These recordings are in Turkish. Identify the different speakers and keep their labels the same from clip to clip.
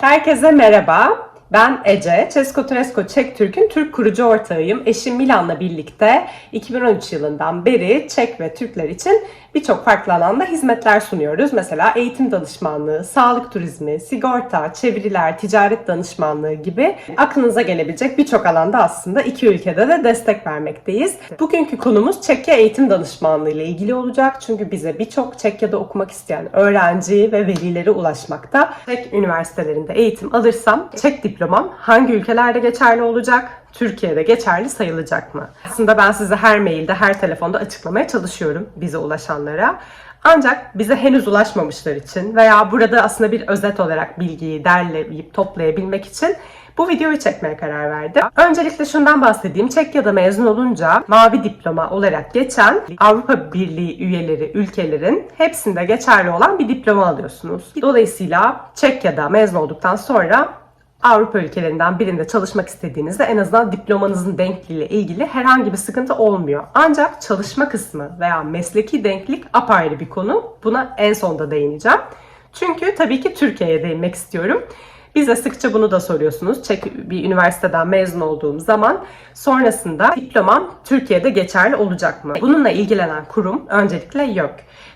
Speaker 1: Herkese merhaba. Ben Ece, Cesko Çek Türk'ün Türk kurucu ortağıyım. Eşim Milan'la birlikte 2013 yılından beri Çek ve Türkler için birçok farklı alanda hizmetler sunuyoruz. Mesela eğitim danışmanlığı, sağlık turizmi, sigorta, çeviriler, ticaret danışmanlığı gibi aklınıza gelebilecek birçok alanda aslında iki ülkede de destek vermekteyiz. Bugünkü konumuz Çekya eğitim danışmanlığı ile ilgili olacak. Çünkü bize birçok Çekya'da okumak isteyen öğrenci ve velilere ulaşmakta. Çek üniversitelerinde eğitim alırsam Çek diplomam hangi ülkelerde geçerli olacak? Türkiye'de geçerli sayılacak mı? Aslında ben size her mailde, her telefonda açıklamaya çalışıyorum bize ulaşanlara. Ancak bize henüz ulaşmamışlar için veya burada aslında bir özet olarak bilgiyi derleyip toplayabilmek için bu videoyu çekmeye karar verdim. Öncelikle şundan bahsedeyim. Çekya'da mezun olunca mavi diploma olarak geçen Avrupa Birliği üyeleri ülkelerin hepsinde geçerli olan bir diploma alıyorsunuz. Dolayısıyla Çekya'da mezun olduktan sonra Avrupa ülkelerinden birinde çalışmak istediğinizde en azından diplomanızın denkliğiyle ilgili herhangi bir sıkıntı olmuyor. Ancak çalışma kısmı veya mesleki denklik apayrı bir konu. Buna en sonda değineceğim. Çünkü tabii ki Türkiye'ye değinmek istiyorum. Bize sıkça bunu da soruyorsunuz. Çek bir üniversiteden mezun olduğum zaman sonrasında diplomam Türkiye'de geçerli olacak mı? Bununla ilgilenen kurum öncelikle yok.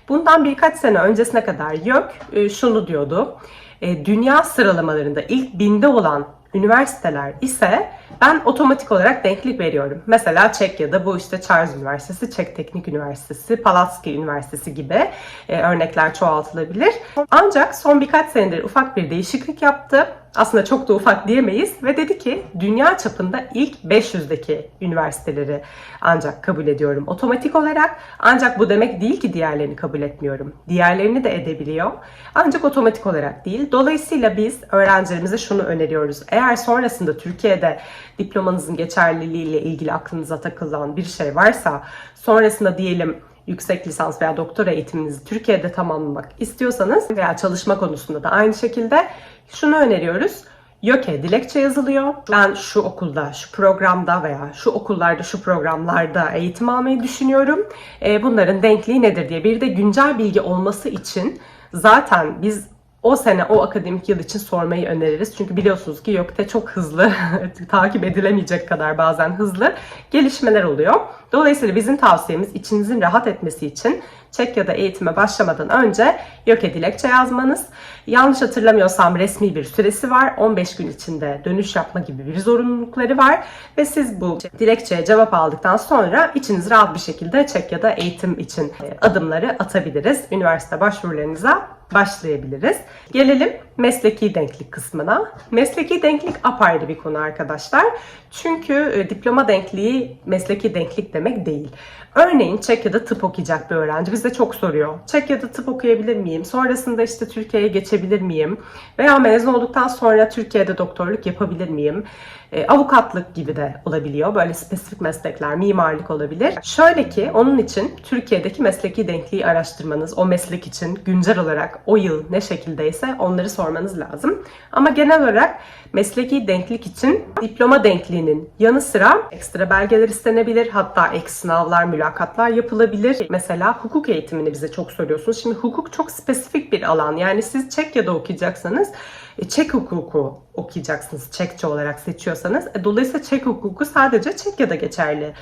Speaker 1: Bundan birkaç sene öncesine kadar yok e, şunu diyordu. E, Dünya sıralamalarında ilk binde olan üniversiteler ise ben otomatik olarak denklik veriyorum. Mesela Çekya'da bu işte Charles Üniversitesi, Çek Teknik Üniversitesi, Palatski Üniversitesi gibi e, örnekler çoğaltılabilir. Ancak son birkaç senedir ufak bir değişiklik yaptı. Aslında çok da ufak diyemeyiz ve dedi ki dünya çapında ilk 500'deki üniversiteleri ancak kabul ediyorum otomatik olarak. Ancak bu demek değil ki diğerlerini kabul etmiyorum. Diğerlerini de edebiliyor. Ancak otomatik olarak değil. Dolayısıyla biz öğrencilerimize şunu öneriyoruz. Eğer sonrasında Türkiye'de diplomanızın geçerliliğiyle ilgili aklınıza takılan bir şey varsa sonrasında diyelim yüksek lisans veya doktora eğitiminizi Türkiye'de tamamlamak istiyorsanız veya çalışma konusunda da aynı şekilde şunu öneriyoruz. YÖK'e dilekçe yazılıyor. Ben şu okulda, şu programda veya şu okullarda, şu programlarda eğitim almayı düşünüyorum. E, Bunların denkliği nedir diye bir de güncel bilgi olması için zaten biz o sene o akademik yıl için sormayı öneririz. Çünkü biliyorsunuz ki YÖK'te çok hızlı, takip edilemeyecek kadar bazen hızlı gelişmeler oluyor. Dolayısıyla bizim tavsiyemiz içinizin rahat etmesi için Çekya'da eğitime başlamadan önce YÖK'e dilekçe yazmanız. Yanlış hatırlamıyorsam resmi bir süresi var. 15 gün içinde dönüş yapma gibi bir zorunlulukları var. Ve siz bu dilekçeye cevap aldıktan sonra içiniz rahat bir şekilde Çekya'da eğitim için adımları atabiliriz. Üniversite başvurularınıza başlayabiliriz. Gelelim mesleki denklik kısmına. Mesleki denklik apayrı bir konu arkadaşlar. Çünkü e, diploma denkliği mesleki denklik demek değil. Örneğin Çekya'da tıp okuyacak bir öğrenci bize çok soruyor. Çekya'da tıp okuyabilir miyim? Sonrasında işte Türkiye'ye geçebilir miyim? Veya mezun olduktan sonra Türkiye'de doktorluk yapabilir miyim? E, avukatlık gibi de olabiliyor. Böyle spesifik meslekler, mimarlık olabilir. Şöyle ki onun için Türkiye'deki mesleki denkliği araştırmanız, o meslek için güncel olarak o yıl ne şekildeyse onları sormanız lazım. Ama genel olarak mesleki denklik için diploma denkliğinin yanı sıra ekstra belgeler istenebilir. Hatta ek sınavlar, mülakatlar yapılabilir. Mesela hukuk eğitimini bize çok soruyorsunuz. Şimdi hukuk çok spesifik bir alan. Yani siz Çekya'da okuyacaksanız e, Çek hukuku okuyacaksınız Çekçe olarak seçiyorsanız. E, Dolayısıyla Çek hukuku sadece Çekya'da geçerli.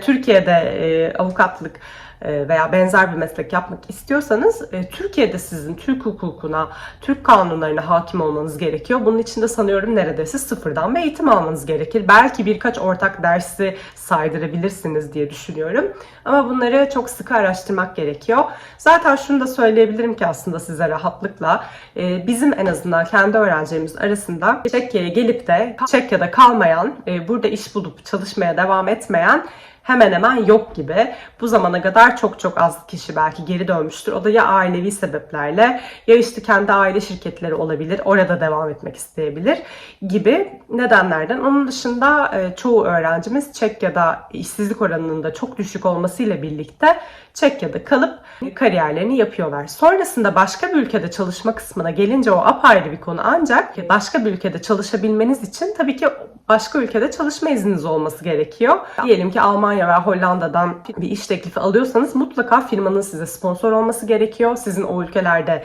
Speaker 1: Türkiye'de e, avukatlık e, veya benzer bir meslek yapmak istiyorsanız e, Türkiye'de sizin Türk hukukuna, Türk kanunlarına hakim olmanız gerekiyor. Bunun için de sanıyorum neredeyse sıfırdan bir eğitim almanız gerekir. Belki birkaç ortak dersi saydırabilirsiniz diye düşünüyorum. Ama bunları çok sıkı araştırmak gerekiyor. Zaten şunu da söyleyebilirim ki aslında size rahatlıkla e, bizim en azından kendi öğrencilerimiz arasında Çekya'ya gelip de Çekya'da kalmayan, burada iş bulup çalışmaya devam etmeyen hemen hemen yok gibi. Bu zamana kadar çok çok az kişi belki geri dönmüştür. O da ya ailevi sebeplerle ya işte kendi aile şirketleri olabilir. Orada devam etmek isteyebilir gibi nedenlerden. Onun dışında e, çoğu öğrencimiz Çekya'da işsizlik oranının da çok düşük olmasıyla birlikte Çekya'da kalıp kariyerlerini yapıyorlar. Sonrasında başka bir ülkede çalışma kısmına gelince o apayrı bir konu ancak başka bir ülkede çalışabilmeniz için tabii ki başka ülkede çalışma izniniz olması gerekiyor. Diyelim ki Almanya veya Hollanda'dan bir iş teklifi alıyorsanız mutlaka firmanın size sponsor olması gerekiyor. Sizin o ülkelerde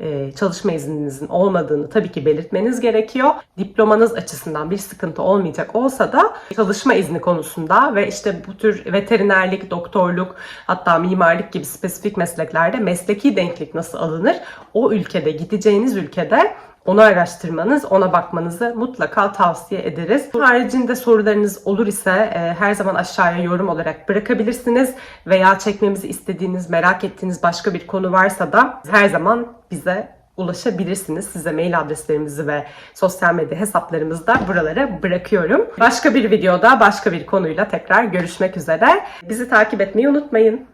Speaker 1: e, çalışma izninizin olmadığını tabii ki belirtmeniz gerekiyor. Diplomanız açısından bir sıkıntı olmayacak olsa da çalışma izni konusunda ve işte bu tür veterinerlik, doktorluk hatta mimarlık gibi spesifik mesleklerde mesleki denklik nasıl alınır? O ülkede gideceğiniz ülkede onu araştırmanız, ona bakmanızı mutlaka tavsiye ederiz. Bu haricinde sorularınız olur ise e, her zaman aşağıya yorum olarak bırakabilirsiniz veya çekmemizi istediğiniz, merak ettiğiniz başka bir konu varsa da her zaman bize ulaşabilirsiniz. Size mail adreslerimizi ve sosyal medya hesaplarımızı da buralara bırakıyorum. Başka bir videoda başka bir konuyla tekrar görüşmek üzere. Bizi takip etmeyi unutmayın.